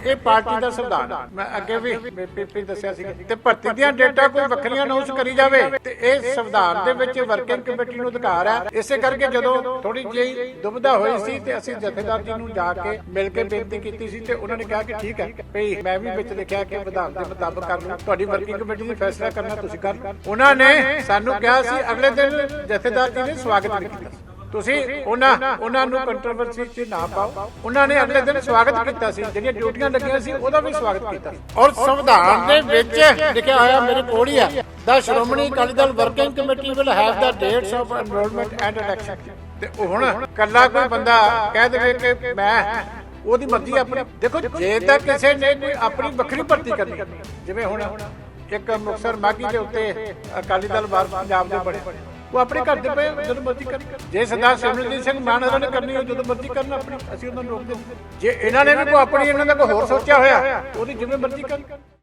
ਇਹ ਪਾਰਟੀ ਦਾ ਸੰਵਿਧਾਨ ਆ। ਮੈਂ ਅੱਗੇ ਵੀ ਪੀਪੀ ਦੱਸਿਆ ਸੀ ਤੇ ਭਰਤੀ ਦੀਆਂ ਡੇਟਾ ਕੋਈ ਵੱਖਰੀਆਂ ਅਨਾਉਂਸ ਕਰੀ ਜਾਵੇ, ਤੇ ਇਹ ਸੰਵਿਧਾਨ ਦੇ ਵਿੱਚ ਵਰਕਿੰਗ ਕਮੇਟੀ ਨੂੰ ਅਧਿਕਾਰ ਹੈ ਇਸੇ ਕਰਕੇ ਜਦੋਂ ਥੋੜੀ ਜਿਹੀ ਦੁਬਿਧਾ ਹੋਈ ਸੀ ਤੇ ਅਸੀਂ ਜਥੇਦਾਰ ਜੀ ਨੂੰ ਜਾ ਕੇ ਮਿਲ ਕੇ ਬੇਨਤੀ ਕੀਤੀ ਸੀ ਤੇ ਉਹਨਾਂ ਨੇ ਕਿਹਾ ਕਿ ਠੀਕ ਹੈ, ਭਈ ਮੈਂ ਵੀ ਵਿੱਚ ਲਿਖਿਆ ਕਿ ਵਿਧਾਨ ਦੇ ਮੁਤਾਬਕ ਕਰ ਲਓ, ਤੁਹਾਡੀ ਵਰਕਿੰਗ ਕਮੇਟੀ ਨੇ ਫੈਸਲਾ ਕਰਨਾ ਤੁਸੀਂ ਕਰ ਲਓ ਉਹਨਾਂ ਨੇ ਸਾਨੂੰ ਕਿਹਾ ਸੀ, ਅਗਲੇ ਦਿਨ ਜਥੇਦਾਰ ਜੀ ਨੇ ਸਵਾਗਤ ਵੀ ਕੀਤਾ ਸੀ। ਤੁਸੀਂ ਉਹਨਾਂ ਉਹਨਾਂ ਨੂੰ ਕੰਟਰੋਵਰਸੀ 'ਚ ਨਾ ਪਾਓ। ਉਹਨਾਂ ਨੇ ਅਗਲੇ ਦਿਨ ਸਵਾਗਤ ਕੀਤਾ ਸੀ। ਜਿਹੜੀਆਂ ਡਿਊਟੀਆਂ ਲੱਗੀਆਂ ਸੀ ਉਹਦਾ ਵੀ ਸਵਾਗਤ ਕੀਤਾ ਔਰ ਸੰਵਿਧਾਨ ਦੇ ਵਿੱਚ ਲਿਖਿਆ ਹੋਇਆ ਮੇਰੇ ਕੋਲ ਹੀ ਆ। The Shiromani Akali Dal working committee will have the dates of enrolment and election ਤੇ ਹੁਣ ਕੱਲਾ ਕੋਈ ਬੰਦਾ ਕਹਿ ਦੇਵੇ ਕਿ ਮੈਂ ਉਹਦੀ ਮਰਜ਼ੀ ਆਪਣੀ। ਦੇਖੋ ਜੇ ਤਾਂ ਕਿਸੇ ਨੇ ਕੋਈ ਆਪਣੀ ਵੱਖਰੀ ਭਰਤੀ ਕਰਨੀ ਜਿਵੇਂ ਹੁਣ ਇੱਕ ਮੁਕਸਰ ਮਾਗੀ ਦੇ ਉੱਤੇ ਅਕਾਲੀ ਦਲ ਵਾਰ ਪੰਜਾਬ ਦੇ ਬਣੇ। ਉਹ ਆਪਣੇ ਘਰ ਦੇ ਪਏ, ਜਦੋਂ ਮਰਜ਼ੀ ਕਰਨ ਜੇ ਸਰਦਾਰ ਸਿਮਰਨਜੀਤ ਸਿੰਘ ਮਾਨ ਹੋਰਾਂ ਨੇ ਕਰਨੀ ਹੋ ਜਦੋਂ ਮਰਜ਼ੀ ਕਰਨ ਆਪਣੀ, ਅਸੀਂ ਉਹਨਾਂ ਨੂੰ ਰੋਕਦੇ ਨਹੀਂ। ਜੇ ਇਹਨਾਂ ਨੇ ਵੀ ਕੋਈ ਆਪਣੀ, ਇਹਨਾਂ ਦਾ ਕੋਈ ਹੋਰ ਸੋਚਿਆ ਹੋਇਆ, ਉਹਦੀ ਜਿਵੇਂ ਮਰਜ਼ੀ ਕਰਨ